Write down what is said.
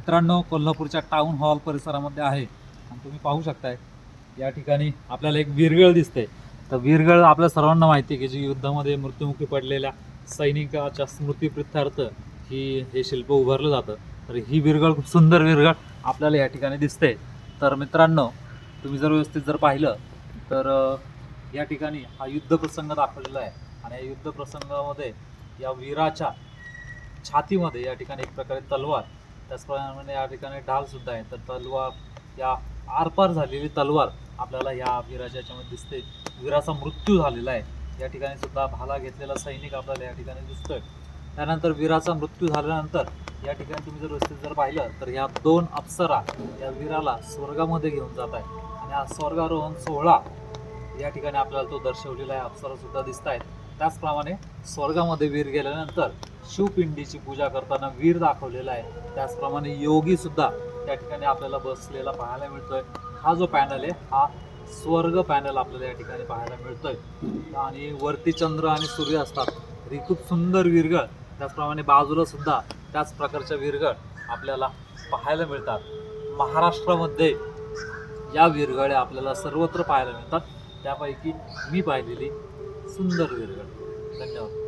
मित्रांनो कोल्हापूरच्या town hall परिसरामध्ये आहे. आणि तुम्ही पाहू शकताय या ठिकाणी आपल्याला एक विरगळ दिसते तर विरगळ आपल्या सर्वांना माहिती आहे की जी युद्धामध्ये मृत्युमुखी पडलेल्या सैनिकाच्या स्मृतीप्रित्यर्थ ही हे शिल्प उभारलं जातं. तर ही विरगळ खूप सुंदर विरगळ आपल्याला या ठिकाणी दिसते तर मित्रांनो तुम्ही जर व्यवस्थित जर पाहिलं तर या ठिकाणी हा युद्ध प्रसंग दाखवलेला आहे. आणि या युद्ध प्रसंगामध्ये या वीराच्या छातीमध्ये या ठिकाणी एक प्रकारे तलवार त्याचप्रमाणे या ठिकाणी ढाल सुद्धा आहे. तर तलवार या आरपार झालेली तलवार आपल्याला या वीराच्या याच्यामध्ये दिसते. वीराचा मृत्यू झालेला आहे. या ठिकाणी सुद्धा भाला घेतलेला सैनिक आपल्याला या ठिकाणी दिसतोय. त्यानंतर वीराचा मृत्यू झाल्यानंतर या ठिकाणी तुम्ही जर व्यवस्थित जर पाहिलं तर ह्या दोन अप्सरा या वीराला स्वर्गामध्ये घेऊन जात आहे आणि हा स्वर्गारोहण सोहळा या ठिकाणी आपल्याला तो दर्शवलेला आहे. अप्सरा सुद्धा दिसत आहेत. त्याचप्रमाणे स्वर्गामध्ये वीर गेल्यानंतर शिवपिंडीची पूजा करताना वीर दाखवलेला आहे. त्याचप्रमाणे योगी सुद्धा त्या ठिकाणी आपल्याला बसलेला पाहायला मिळतोय. हा जो पॅनल आहे हा स्वर्ग पॅनल आपल्याला या ठिकाणी पाहायला मिळतोय. आणि वरती चंद्र आणि सूर्य असतात. ही खूप सुंदर विरगळ त्याचप्रमाणे बाजूला सुद्धा त्याच प्रकारच्या विरगळ आपल्याला पाहायला मिळतात. महाराष्ट्रामध्ये या विरगळ्या आपल्याला सर्वत्र पाहायला मिळतात. त्यापैकी मी पाहिलेली सुंदर विरगळ धन्यवाद.